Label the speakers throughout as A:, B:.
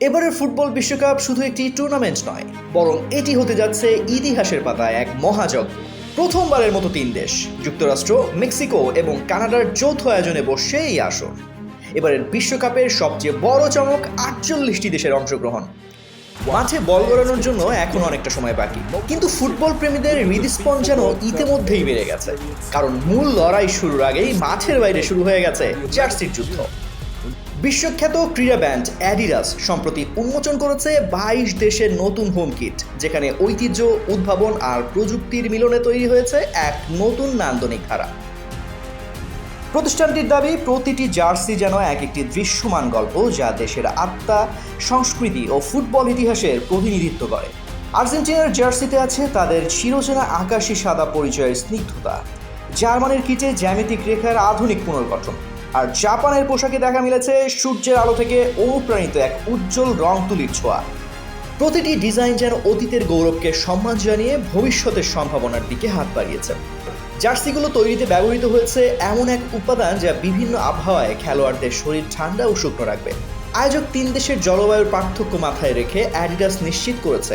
A: এবারের ফুটবল বিশ্বকাপ শুধু একটি টুর্নামেন্ট নয়, বরং এটি হতে যাচ্ছে ইতিহাসের পাতায় এক মহাযজ্ঞ। প্রথমবারের মতো তিন দেশ, যুক্তরাষ্ট্র, মেক্সিকো এবং কানাডার যৌথ আয়োজনে বসছে এই আসর। এবারের বিশ্বকাপের সবচেয়ে বড় চমক আটচল্লিশটি দেশের অংশগ্রহণ। মাঠে বল গড়ানোর জন্য এখন অনেকটা সময় বাকি, কিন্তু ফুটবল প্রেমীদের হৃদস্পন যেন ইতিমধ্যেই বেড়ে গেছে। কারণ মূল লড়াই শুরুর আগেই মাঠের বাইরে শুরু হয়ে গেছে জার্সির যুদ্ধ। বিশ্বখ্যাত ক্রীড়া ব্যান্ড অ্যাডিডাস সম্প্রতি উন্মোচন করেছে বাইশ দেশের নতুন হোম কিট, যেখানে ঐতিহ্য, উদ্ভাবন আর প্রযুক্তির মিলনে তৈরি হয়েছে এক নতুন নান্দনিক ধারা। প্রতিষ্ঠানটির দাবি, প্রতিটি জার্সি যেন এক একটি দৃশ্যমান গল্প যা দেশের আত্মা, সংস্কৃতি ও ফুটবল ইতিহাসের প্রতিনিধিত্ব করে। আর্জেন্টিনার জার্সিতে আছে তাদের চিরচেনা আকাশী সাদা পরিচয়ের স্নিগ্ধতা। জার্মানির কিটে জ্যামিতিক রেখার আধুনিক পুনর্গঠন। আর জাপানের পোশাকে দেখা মিলেছে সূর্যের আলো থেকে অনুপ্রাণিত এক উজ্জ্বল রং তুলির ছোঁয়া। প্রতিটি ডিজাইন যেন অতীতের গৌরবকে সম্মান জানিয়ে ভবিষ্যতের সম্ভাবনার দিকে হাত বাড়িয়েছে। জার্সিগুলো তৈরিতে ব্যবহৃত হয়েছে এমন এক উপাদান যা বিভিন্ন আবহাওয়ায় খেলোয়াড়দের শরীর ঠান্ডা ও শুকনো রাখবে। আয়োজক তিন দেশের জলবায়ুর পার্থক্য মাথায় রেখে অ্যাডিডাস নিশ্চিত করেছে।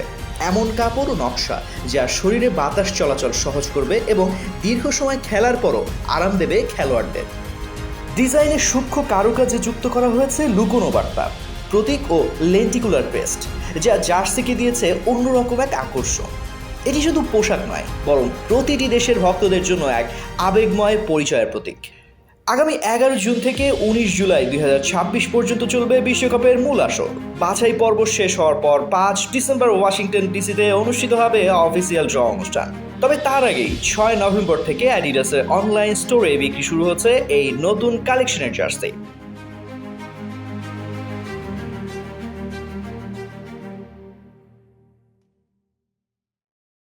A: এমন কাপড় ও নকশা যা শরীরে বাতাস চলাচল সহজ করবে এবং দীর্ঘ সময় খেলার পরও আরাম দেবে খেলোয়াড়দের। ডিজাইনে সূক্ষ্ম কারুকাজে যুক্ত করা হয়েছে লুকোনো বার্তা, প্রতীক ও লেন্টিকুলার পেস্ট, যা জার্সিকে দিয়েছে অন্যরকম এক আকর্ষণ। এটি শুধু পোশাক নয়, বরং প্রতিটি দেশের ভক্তদের জন্য এক আবেগময় পরিচয়ের প্রতীক। আগামী এগারো জুন থেকে উনিশ জুলাই দুই হাজার ছাব্বিশ পর্যন্ত চলবে বিশ্বকাপের মূল আসর। বাছাই পর্ব শেষ হওয়ার পর পাঁচ ডিসেম্বর ওয়াশিংটন ডিসিতে অনুষ্ঠিত হবে অফিসিয়াল ড্র অনুষ্ঠান। তবে তার আগেই ছয় নভেম্বর থেকে অ্যাডিডাসের অনলাইন স্টোরে বিক্রি শুরু হচ্ছে এই নতুন কালেকশনের জার্সি